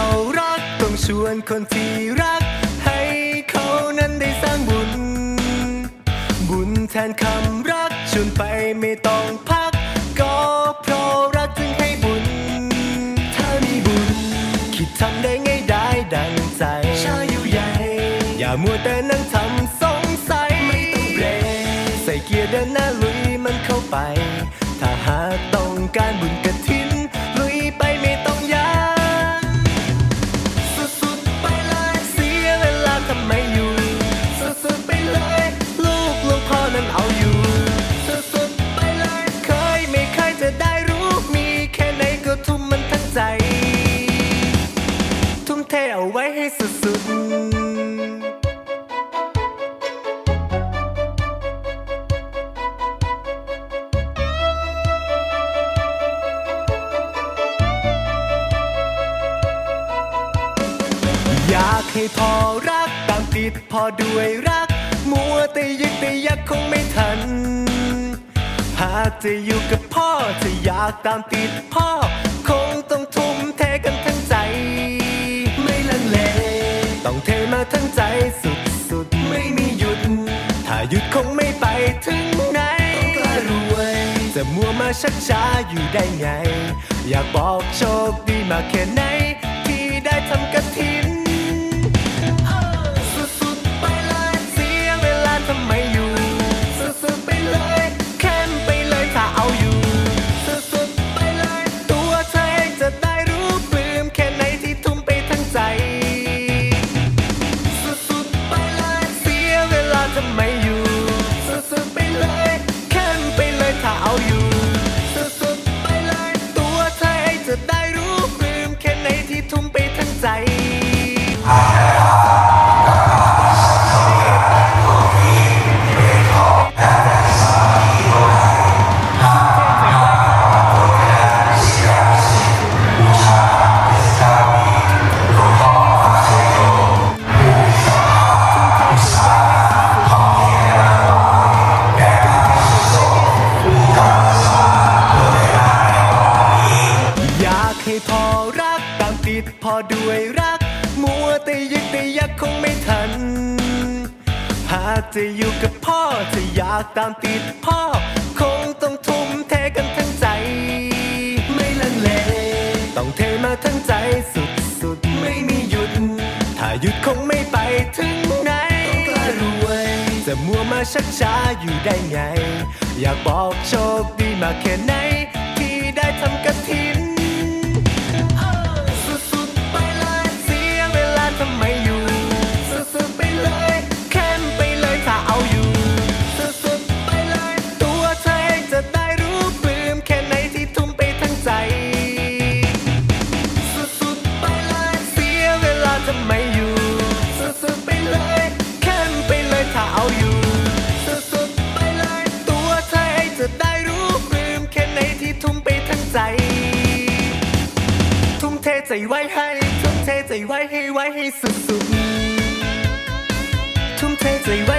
าเรารักต้องชวนคนที่รัก ให้เขานั้นได้สร้างบุญ บุญแทนคำรักชวนไปไม่ต้องพัก ก็เพราะรักจึงให้บุญ ถ้ามีบุญ คิดทำได้ง่ายได้ดังใจชาอยู่ใหญ่ อย่ามัวแต่นั่งทำสงสัยไม่ต้องเบรกใส่เกียร์เดินหน้าลุยมันเข้าไป ถ้าหากต้องการบุญกะถิ ให้พอรักตามติดพอด้วยรัก มัวแต่ยึกแต่ยักคงไม่ทัน หากจะอยู่กับพ่อจะอยากตามติดพ่อ คงต้องทุ่มเทกันทั้งใจ ไม่ลังเลต้องเทมาทั้งใจสุดๆไม่มีหยุด ถ้าหยุดคงไม่ไปถึงไหนต้องกล้ารวยจะมัวมาชักช้าอยู่ได้ไง อยากบอกโชคดีมาแค่ไหน ให้พอรักตามติดพอด้วยรัก มัวแต่ยึกแต่ยักคงไม่ทัน หากจะอยู่กับพ่อจะอยากตามติดพ่อ คงต้องทุ่มเทกันทั้งใจ ไม่ลังเล ต้องเทมาทั้งใจสุดๆไม่มีหยุด ถ้าหยุดคงไม่ไปถึงไหนต้องกล้ารวย จะมัวมาชักช้าอยู่ได้ไง อยากบอกโชคดีมาแค่ไหนที่ได้ทำกระถิน ใจ ทุ่มเทใจไว้ให้ ทุ่มเทใจไว้ให้ไว้ให้สุดๆทุ่มเทใจไว้